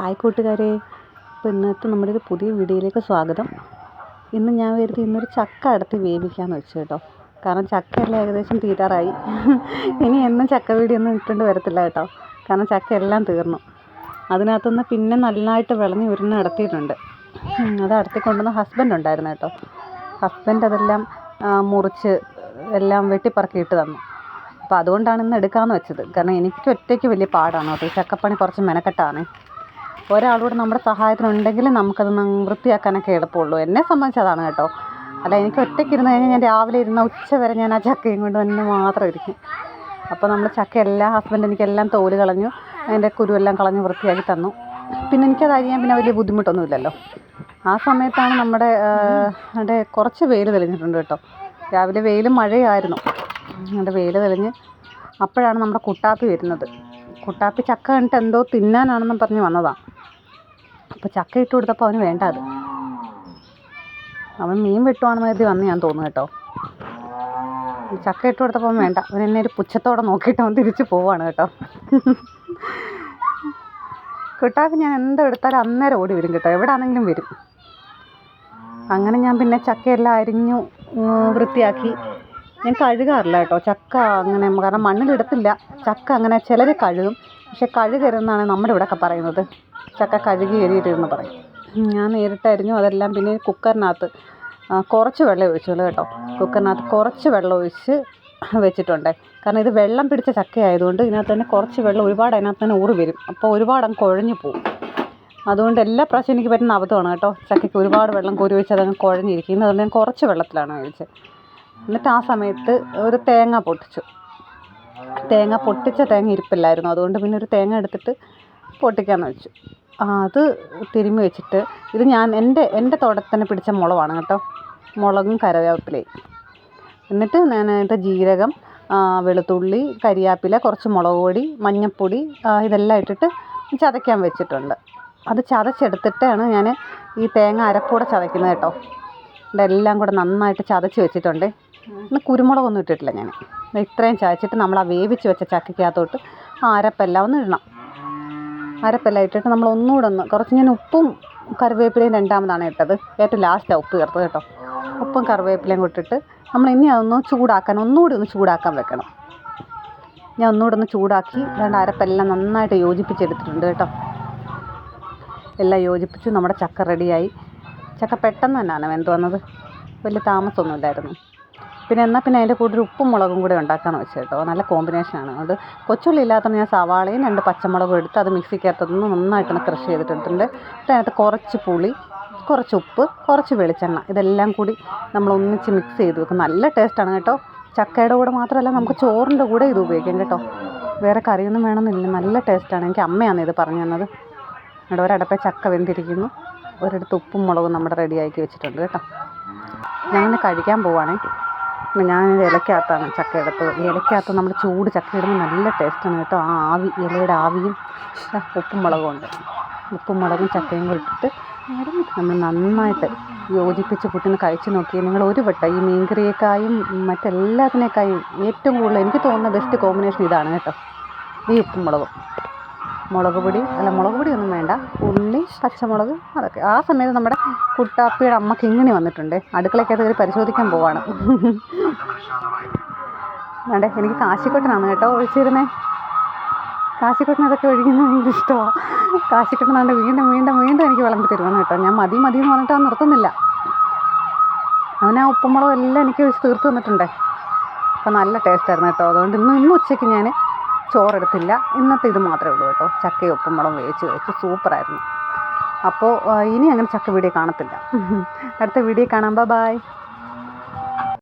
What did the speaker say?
Hi കൂട്ടുകാരെ. അപ്പോൾ ഇന്നത്തെ നമ്മുടെ ഒരു പുതിയ വീഡിയോയിലേക്ക് സ്വാഗതം. ഇന്ന് ഞാൻ വരുന്നത് ഇന്നൊരു ചക്ക അടുത്ത് വേവിക്കാമെന്ന് വെച്ചു കേട്ടോ. കാരണം ചക്കയെല്ലാം ഏകദേശം തീരാറായി. ഇനി എന്നും ചക്ക വീടിയൊന്നും ഇട്ടുകൊണ്ട് വരത്തില്ല കേട്ടോ. കാരണം ചക്ക എല്ലാം തീർന്നു. അതിനകത്തുനിന്ന് പിന്നെ നല്ലതായിട്ട് വിളഞ്ഞ് ഉരുന്ന് അടത്തിയിട്ടുണ്ട് അത് അടുത്ത് കൊണ്ടുവന്ന ഹസ്ബൻഡ് ഉണ്ടായിരുന്നു കേട്ടോ. ഹസ്ബൻഡ് അതെല്ലാം മുറിച്ച് എല്ലാം വെട്ടിപ്പറക്കിയിട്ട് തന്നു. അപ്പോൾ അതുകൊണ്ടാണ് ഇന്ന് എടുക്കാമെന്ന് വെച്ചത്. കാരണം എനിക്ക് ഒറ്റയ്ക്ക് വലിയ പാടാണ് കേട്ടോ. ഈ ചക്കപ്പണി കുറച്ച് മെനക്കെട്ടാണ്. ഒരാളൂടെ നമ്മുടെ സഹായത്തിനുണ്ടെങ്കിൽ നമുക്കത് വൃത്തിയാക്കാനൊക്കെ എളുപ്പമുള്ളൂ. എന്നെ സംബന്ധിച്ച് അതാണ് കേട്ടോ. അല്ല എനിക്ക് ഒറ്റയ്ക്ക് ഇരുന്ന് കഴിഞ്ഞാൽ ഞാൻ രാവിലെ ഇരുന്ന ഉച്ച വരെ ഞാൻ ആ ചക്കയും കൊണ്ട് തന്നെ മാത്രം ഇരിക്കും. അപ്പോൾ നമ്മൾ ചക്ക എല്ലാം ഹസ്ബൻഡ് എനിക്കെല്ലാം തോൽ കളഞ്ഞു അതിന്റെ കുരുവെല്ലാം കളഞ്ഞ് വൃത്തിയാക്കി തന്നു. പിന്നെ എനിക്കത് അരിയാൻ പിന്നെ വലിയ ബുദ്ധിമുട്ടൊന്നുമില്ലല്ലോ ആ സമയത്താണ് നമ്മുടെ എന്റെ കുറച്ച് വെയിൽ തെളിഞ്ഞിട്ടുണ്ട് കേട്ടോ. രാവിലെ വെയിലും മഴയായിരുന്നു. അവിടെ വെയിൽ തെളിഞ്ഞ് അപ്പോഴാണ് നമ്മുടെ കുട്ടാപ്പി വരുന്നത്. കുട്ടാപ്പി ചക്ക കണ്ടിട്ട് എന്തോ തിന്നാനാണെന്നും പറഞ്ഞ് വന്നതാണ് അപ്പോൾ ചക്ക ഇട്ട് കൊടുത്തപ്പോൾ അവന് വേണ്ട അത് അവൻ മീൻ വെട്ടുവാണെന്ന് കരുതി വന്ന് ഞാൻ തോന്നുന്നു കേട്ടോ. ചക്ക ഇട്ട് കൊടുത്തപ്പോൾ വേണ്ട. അവൻ എന്നെ ഒരു പുച്ഛത്തോടെ നോക്കിയിട്ട് അവൻ തിരിച്ച് പോവാണ് കേട്ടോ. കുട്ടാപ്പി ഞാൻ എന്തോ എടുത്താലും അന്നേരം ഓടി വരും കേട്ടോ. എവിടെയാണെങ്കിലും വരും. അങ്ങനെ ഞാൻ പിന്നെ ചക്കയെല്ലാം അരിഞ്ഞു വൃത്തിയാക്കി. ഞാൻ കഴുകാറില്ല കേട്ടോ. ചക്ക അങ്ങനെ കാരണം മണ്ണിലിടത്തില്ല ചക്ക അങ്ങനെ ചിലർ കഴുകും. പക്ഷെ കഴുകരുതെന്നാണ് നമ്മുടെ ഇവിടെയൊക്കെ പറയുന്നത്. ചക്ക കഴുകി എരിയരുതെന്ന് പറയും. ഞാൻ നേരിട്ടായിരുന്നു അതെല്ലാം പിന്നെ കുക്കറിനകത്ത് കുറച്ച് വെള്ളം ഒഴിച്ചുള്ളൂ കേട്ടോ. കുക്കറിനകത്ത് കുറച്ച് വെള്ളം ഒഴിച്ച് വെച്ചിട്ടുണ്ട്. കാരണം ഇത് വെള്ളം പിടിച്ച ചക്ക ആയതുകൊണ്ട് ഇതിനകത്ത് തന്നെ കുറച്ച് വെള്ളം ഒരുപാട് അതിനകത്ത് തന്നെ ഊറി വരും. അപ്പോൾ ഒരുപാട് അങ്ങ് കുഴഞ്ഞു പോകും അതുകൊണ്ട് എല്ലാ പ്രാവശ്യം എനിക്ക് പറ്റുന്ന അബദ്ധമാണ് കേട്ടോ. ചക്കയ്ക്ക് ഒരുപാട് വെള്ളം കോരി ഒഴിച്ച് അതങ്ങ് കുഴഞ്ഞിരിക്കുന്നത് അതുകൊണ്ട് ഞാൻ കുറച്ച് വെള്ളത്തിലാണ് ഒഴിച്ചത് എന്നിട്ട് ആ സമയത്ത് ഒരു തേങ്ങ പൊട്ടിച്ചു. തേങ്ങ പൊട്ടിച്ച തേങ്ങ ഇരിപ്പില്ലായിരുന്നു. അതുകൊണ്ട് പിന്നെ ഒരു തേങ്ങ എടുത്തിട്ട് പൊട്ടിക്കാമെന്ന് വെച്ചു. അത് തിരുമ്മി വെച്ചിട്ട് ഇത് ഞാൻ എന്റെ എന്റെ തോട്ടത്തിൽ തന്നെ പിടിച്ച മുളകാണ് കേട്ടോ. മുളകും കരവേപ്പിലയും എന്നിട്ട് ഞാൻ അതിന്റെ ജീരകം വെളുത്തുള്ളി കരിയാപ്പില കുറച്ച് മുളക് പൊടി മഞ്ഞൾപ്പൊടി ഇതെല്ലാം ഇട്ടിട്ട് ചതയ്ക്കാൻ വെച്ചിട്ടുണ്ട്. അത് ചതച്ചെടുത്തിട്ടാണ് ഞാൻ ഈ തേങ്ങ അരപ്പൂടെ ചതയ്ക്കുന്നത് കേട്ടോ. ഇതെല്ലാം കൂടെ നന്നായിട്ട് ചതച്ച് വെച്ചിട്ടുണ്ട്. ഇന്ന് കുരുമുളകൊന്നും ഇട്ടിട്ടില്ല ഞാൻ. ഇത്രയും ചായച്ചിട്ട് നമ്മൾ ആ വേവിച്ച് വെച്ച ചക്കയ്ക്കകത്തോട്ട് ആ അരപ്പെല്ലാം ഒന്ന് ഇടണം. അരപ്പെല്ലാം ഇട്ടിട്ട് നമ്മൾ ഒന്നുകൂടെ ഒന്ന് കുറച്ച് ഞാൻ ഉപ്പും കറിവേപ്പിലയും രണ്ടാമതാണ് ഇട്ടത്. ഏറ്റവും ലാസ്റ്റാണ് ഉപ്പ് ചേർത്തത് കേട്ടോ. ഉപ്പും കറിവേപ്പിലയും കൂട്ടിട്ട് നമ്മൾ ഇനി അതൊന്ന് ചൂടാക്കാൻ ഒന്നുകൂടി ഒന്ന് ചൂടാക്കാൻ വെക്കണം. ഞാൻ ഒന്നുകൂടെ ഒന്ന് ചൂടാക്കി രണ്ട് അരപ്പെല്ലാം നന്നായിട്ട് യോജിപ്പിച്ചെടുത്തിട്ടുണ്ട് കേട്ടോ. എല്ലാം യോജിപ്പിച്ച്. നമ്മുടെ ചക്ക റെഡിയായി ചക്ക പെട്ടെന്ന് തന്നെയാണ് വെന്ത് വന്നത്. വലിയ താമസമൊന്നുമില്ലായിരുന്നു. പിന്നെ എന്നാൽ പിന്നെ അതിന്റെ കൂടെ ഒരു ഉപ്പും മുളകും കൂടെ ഉണ്ടാക്കാമെന്ന് വെച്ചു കേട്ടോ നല്ല കോമ്പിനേഷനാണ് അതുകൊണ്ട് കൊച്ചുള്ളി ഇല്ലാത്തതുകൊണ്ട് ഞാൻ സവാളയും രണ്ട് പച്ചമുളകും എടുത്ത് അത് മിക്സിക്കകത്തൊന്ന് നന്നായിട്ടൊന്ന് ക്രഷ് ചെയ്തിട്ടെടുത്തിട്ടുണ്ട്. അതിനകത്ത് കുറച്ച് പുളി കുറച്ച് ഉപ്പ് കുറച്ച് വെളിച്ചെണ്ണ. ഇതെല്ലാം കൂടി നമ്മൾ ഒന്നിച്ച് മിക്സ് ചെയ്ത് വെക്കും. നല്ല ടേസ്റ്റാണ് കേട്ടോ. ചക്കയുടെ കൂടെ മാത്രമല്ല നമുക്ക് ചോറിന്റെ കൂടെ ഇത് ഉപയോഗിക്കാം കേട്ടോ. വേറെ കറിയൊന്നും വേണമെന്നില്ല. നല്ല ടേസ്റ്റാണ് എനിക്ക് അമ്മയാണ് ഇത് പറഞ്ഞു തന്നത്. ഇവിടെ ഒരടപ്പ ചക്ക വെന്തിരിക്കുന്നു. ഒരിടത്ത് ഉപ്പും മുളകും നമ്മുടെ റെഡിയാക്കി വെച്ചിട്ടുണ്ട് കേട്ടോ. ഞാൻ കഴിക്കാൻ പോവാണേ. ഞാൻ ഇലക്കകത്താണ് ചക്ക എടുത്തത് ഇലക്കകത്ത് നമ്മൾ ചൂട് ചക്ക ഇടുമ്പോൾ നല്ല ടേസ്റ്റാണ് കേട്ടോ. ആ ആവി ഇലയുടെ ആവിയും ഉപ്പും മുളകും ഉണ്ട്. ഉപ്പും മുളകും ചക്കയും കൂടി ഇട്ടിട്ട് നമ്മൾ നന്നായിട്ട് യോജിപ്പിച്ച് കുട്ടീനെ കഴിച്ച് നോക്കി നിങ്ങൾ ഒരു വട്ടം ഈ മീൻകറിയേക്കായും മറ്റെല്ലാത്തിനേക്കായും ഏറ്റവും കൂടുതൽ എനിക്ക് തോന്നുന്ന ബെസ്റ്റ് കോമ്പിനേഷൻ ഇതാണ് കേട്ടോ. ഈ ഉപ്പും മുളകും. മുളക് പൊടി. അല്ല മുളക് പൊടി ഒന്നും വേണ്ട. ഉള്ളി പച്ചമുളക് അതൊക്കെ. ആ സമയത്ത് നമ്മുടെ കുട്ടാപ്പിയുടെ അമ്മ കിങ്ങിണി വന്നിട്ടുണ്ട്. അടുക്കളയ്ക്കകത്ത് കയറി പരിശോധിക്കാൻ പോവാണ്. വേണ്ടേ എനിക്ക് കാശിക്കൊട്ടനാണ് കേട്ടോ ഒഴിച്ചിരുന്നേ കാശിക്കോട്ടൻ അതൊക്കെ ഒഴിക്കുന്നത് എനിക്ക് ഇഷ്ടമാണ് കാശിക്കൊട്ടനാണ്ട് വീണ്ടും വീണ്ടും വീണ്ടും എനിക്ക് വിളമ്പി തരുവാണ് കേട്ടോ. ഞാൻ മതി മതി എന്ന് പറഞ്ഞിട്ട് അത് നിർത്തുന്നില്ല. അവനാ ഉപ്പുമുളകും എല്ലാം എനിക്ക് തീർത്ത് തന്നിട്ടുണ്ടേ. അപ്പോൾ നല്ല ടേസ്റ്റായിരുന്നു കേട്ടോ. അതുകൊണ്ട് ഇന്ന് ഇന്ന് ഉച്ചയ്ക്ക് ഞാൻ ചോറെടുത്തില്ല. ഇന്നത്തെ ഇത് മാത്രമേ ഉള്ളൂ കേട്ടോ. ചക്കയും ഉപ്പും മുളകും വേവിച്ച് കഴിച്ചു സൂപ്പറായിരുന്നു. അപ്പോൾ ഇനി അങ്ങനെ ചക്ക വീഡിയോ കാണത്തില്ല. അടുത്ത വീഡിയോ കാണാം. ബൈ.